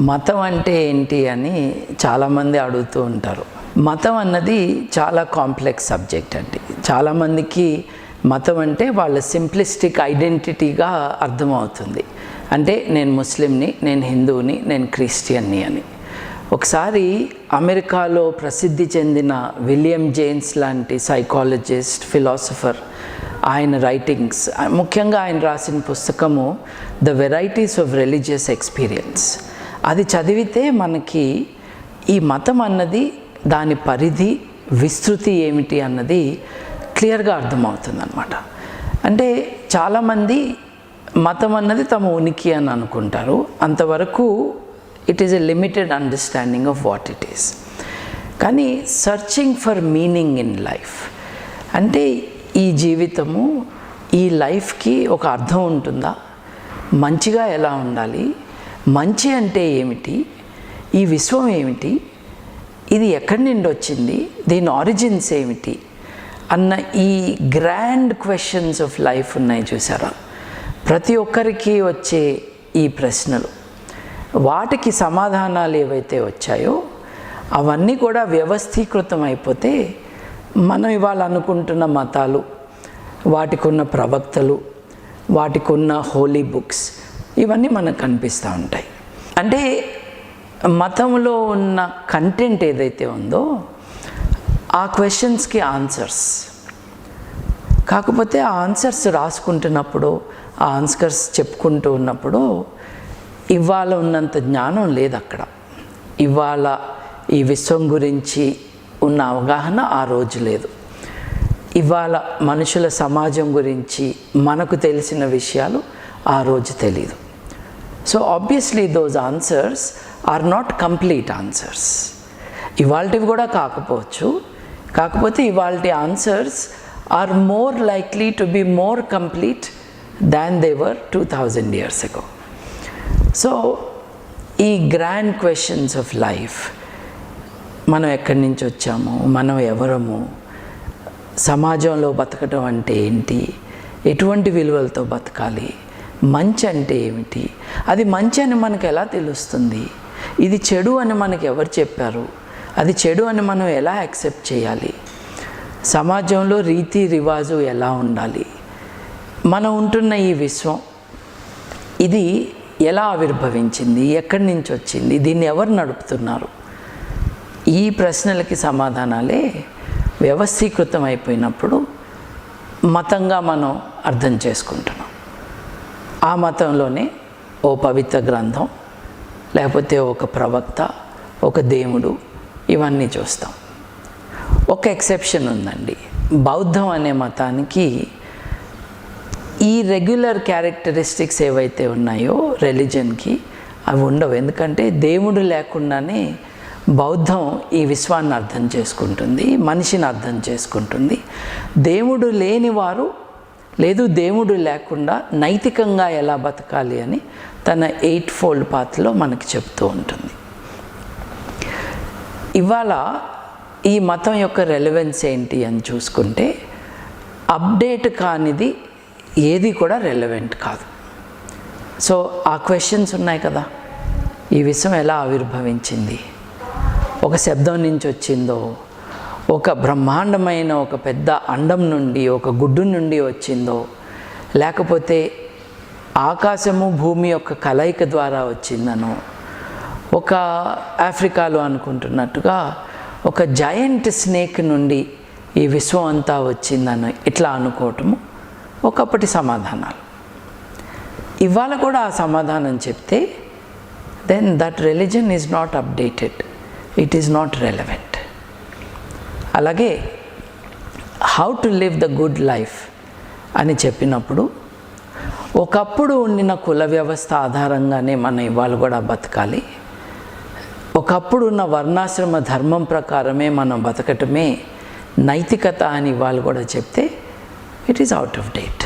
మతం అంటే ఏంటి అని చాలామంది అడుగుతూ ఉంటారు. మతం అన్నది చాలా కాంప్లెక్స్ సబ్జెక్ట్ అండి. చాలామందికి మతం అంటే వాళ్ళ సింప్లిస్టిక్ ఐడెంటిటీగా అర్థమవుతుంది. అంటే నేను ముస్లింని నేను హిందువుని నేను క్రిస్టియన్ని అని. ఒకసారి అమెరికాలో ప్రసిద్ధి చెందిన విలియం జేమ్స్ లాంటి సైకాలజిస్ట్ ఫిలాసఫర్ ఆయన రైటింగ్స్ ముఖ్యంగా ఆయన రాసిన పుస్తకము the varieties of religious experience. అది చదివితే మనకి ఈ మతం అన్నది దాని పరిధి విస్తృతి ఏమిటి అన్నది క్లియర్గా అర్థమవుతుందన్నమాట. అంటే చాలామంది మతం అన్నది తమ ఉనికి అని అనుకుంటారు. అంతవరకు it is a limited understanding of what it is కానీ searching for meaning in life అంటే ఈ జీవితము ఈ లైఫ్కి ఒక అర్థం ఉంటుందా? మంచిగా ఎలా ఉండాలి? మంచి అంటే ఏమిటి? ఈ విశ్వం ఏమిటి? ఇది ఎక్కడి నుండి వచ్చింది? దీని ఆరిజిన్స్ ఏమిటి? అన్న ఈ గ్రాండ్ క్వశ్చన్స్ ఆఫ్ లైఫ్ ఉన్నాయి చూసారా? ప్రతి ఒక్కరికి వచ్చే ఈ ప్రశ్నలు. వాటికి సమాధానాలు ఏవైతే వచ్చాయో అవన్నీ కూడా వ్యవస్థీకృతం అయిపోతే మనం ఇవాళ అనుకుంటున్న మతాలు వాటికి ఉన్న ప్రవక్తలు వాటికి ఉన్న హోలీ బుక్స్ ఇవన్నీ మనకు కనిపిస్తూ ఉంటాయి. అంటే మతంలో ఉన్న కంటెంట్ ఏదైతే ఉందో ఆ క్వశ్చన్స్కి ఆన్సర్స్ కాకపోతే ఆ ఆన్సర్స్ రాసుకుంటున్నప్పుడు ఆ ఆన్సర్స్ చెప్పుకుంటూ ఉన్నప్పుడు ఇవాళ ఉన్నంత జ్ఞానం లేదు అక్కడ. ఇవాళ ఈ విశ్వం గురించి ఉన్న అవగాహన ఆ రోజు లేదు. ఇవాళ మనుషుల సమాజం గురించి మనకు తెలిసిన విషయాలు ఆ రోజు తెలియదు so obviously those answers are not complete answers ఇవాల్టివి కూడా కాకపోవచ్చు. కాకపోతే ఇవాల్టి answers are more likely to be more complete than they were two thousand years ago so ఈ గ్రాండ్ క్వశ్చన్స్ ఆఫ్ లైఫ్ మనం ఎక్కడి నుంచి వచ్చాము? మనం ఎవరము? సమాజంలో బతకడం అంటే ఏంటి? ఎటువంటి విలువలతో బతకాలి? మంచి అంటే ఏమిటి? అది మంచి అని మనకు ఎలా తెలుస్తుంది? ఇది చెడు అని మనకు ఎవరు చెప్పారు? అది చెడు అని మనం ఎలా యాక్సెప్ట్ చేయాలి? సమాజంలో రీతి రివాజు ఎలా ఉండాలి? మనం ఉంటున్న ఈ విశ్వం ఇది ఎలా ఆవిర్భవించింది? ఎక్కడి నుంచి వచ్చింది? దీన్ని ఎవరు నడుపుతున్నారు? ఈ ప్రశ్నలకి సమాధానాలే వ్యవస్థీకృతం అయిపోయినప్పుడు మతంగా మనం అర్థం చేసుకుంటున్నాం. ఆ మతంలోనే ఓ పవిత్ర గ్రంథం లేకపోతే ఒక ప్రవక్త ఒక దేవుడు ఇవన్నీ చూస్తాం. ఒక ఎక్సెప్షన్ ఉందండి. బౌద్ధం అనే మతానికి ఈ రెగ్యులర్ క్యారెక్టరిస్టిక్స్ ఏవైతే ఉన్నాయో రెలిజన్కి అవి ఉండవు. ఎందుకంటే దేవుడు లేకుండానే బౌద్ధం ఈ విశ్వాన్ని అర్థం చేసుకుంటుంది మనిషిని అర్థం చేసుకుంటుంది. దేవుడు లేని వారు లేదు దేవుడు లేకుండా నైతికంగా ఎలా బతకాలి అని తన ఎయిట్ ఫోల్డ్ పాత్లో మనకి చెప్తూ ఉంటుంది. ఇవాళ ఈ మతం యొక్క రెలవెన్స్ ఏంటి అని చూసుకుంటే అప్డేట్ కానిది ఏది కూడా రెలవెంట్ కాదు. సో ఆ క్వశ్చన్స్ ఉన్నాయి కదా. ఈ విషయం ఎలా ఆవిర్భవించింది? ఒక శబ్దం నుంచి వచ్చిందో ఒక బ్రహ్మాండమైన ఒక పెద్ద అండం నుండి ఒక గుడ్డు నుండి వచ్చిందో లేకపోతే ఆకాశము భూమి యొక్క కలయిక ద్వారా వచ్చిందనో ఒక ఆఫ్రికాలో అనుకుంటున్నట్టుగా ఒక జయంట్ స్నేక్ నుండి ఈ విశ్వం అంతా వచ్చిందని ఇట్లా అనుకోవటము ఒకప్పటి సమాధానాలు. ఇవాళ కూడా ఆ సమాధానం చెప్తే then that religion is not updated it is not relevant అలాగే how to live the good life అని చెప్పినప్పుడు ఒకప్పుడు ఉండిన కుల వ్యవస్థ ఆధారంగానే మనం ఇవాళ కూడా బతకాలి. ఒకప్పుడు ఉన్న వర్ణాశ్రమ ధర్మం ప్రకారమే మనం బతకటమే నైతికత అని ఇవాళ కూడా చెప్తే it is out of date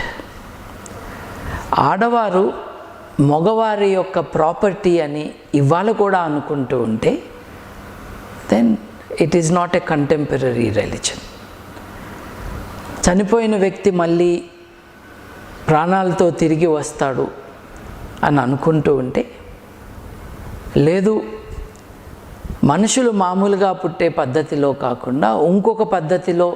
ఆడవారు మగవారి యొక్క ప్రాపర్టీ అని ఇవాళ కూడా అనుకుంటూ ఉంటే it is not a contemporary religion చనిపోయిన వ్యక్తి మళ్ళీ ప్రాణాలతో తిరిగి వస్తాడు అని అనుకుంటూ ఉంటే లేదు మనుషులు మామూలుగా పుట్టే పద్ధతిలో కాకుండా ఇంకొక పద్ధతిలో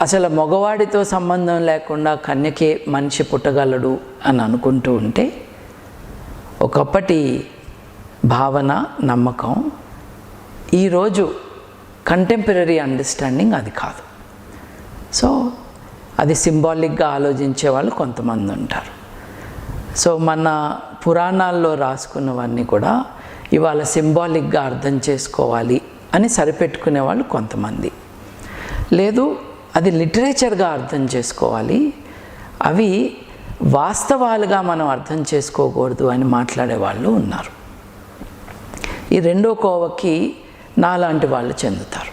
అసలు మగవాడితో సంబంధం లేకుండా కన్యకే మనిషి పుట్టగలడు అని అనుకుంటూ ఉంటే ఒకప్పటి భావన నమ్మకం ఈరోజు కంటెంపరీ అండర్స్టాండింగ్ అది కాదు. సో అది సింబాలిక్గా ఆలోచించే వాళ్ళు కొంతమంది ఉంటారు. సో మన పురాణాల్లో రాసుకున్నవన్నీ కూడా ఇవాళ సింబాలిక్గా అర్థం చేసుకోవాలి అని సరిపెట్టుకునే వాళ్ళు కొంతమంది. లేదు అది లిటరేచర్గా అర్థం చేసుకోవాలి. అవి వాస్తవాలుగా మనం అర్థం చేసుకోకూడదు అని మాట్లాడే వాళ్ళు ఉన్నారు. ఈ రెండో కోవకి నాలాంటి వాళ్ళు చెందుతారు.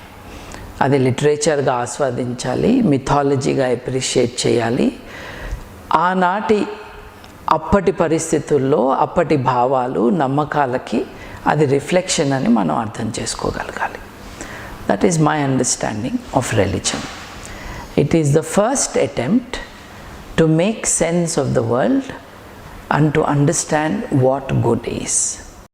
అది లిటరేచర్గా ఆస్వాదించాలి మిథాలజీగా అప్రిషియేట్ చేయాలి. ఆనాటి అప్పటి పరిస్థితుల్లో అప్పటి భావాలు నమ్మకాలకి అది రిఫ్లెక్షన్ అని మనం అర్థం చేసుకోగలగాలి. That is my understanding of religion it is the first attempt to make sense of the world and to understand what good is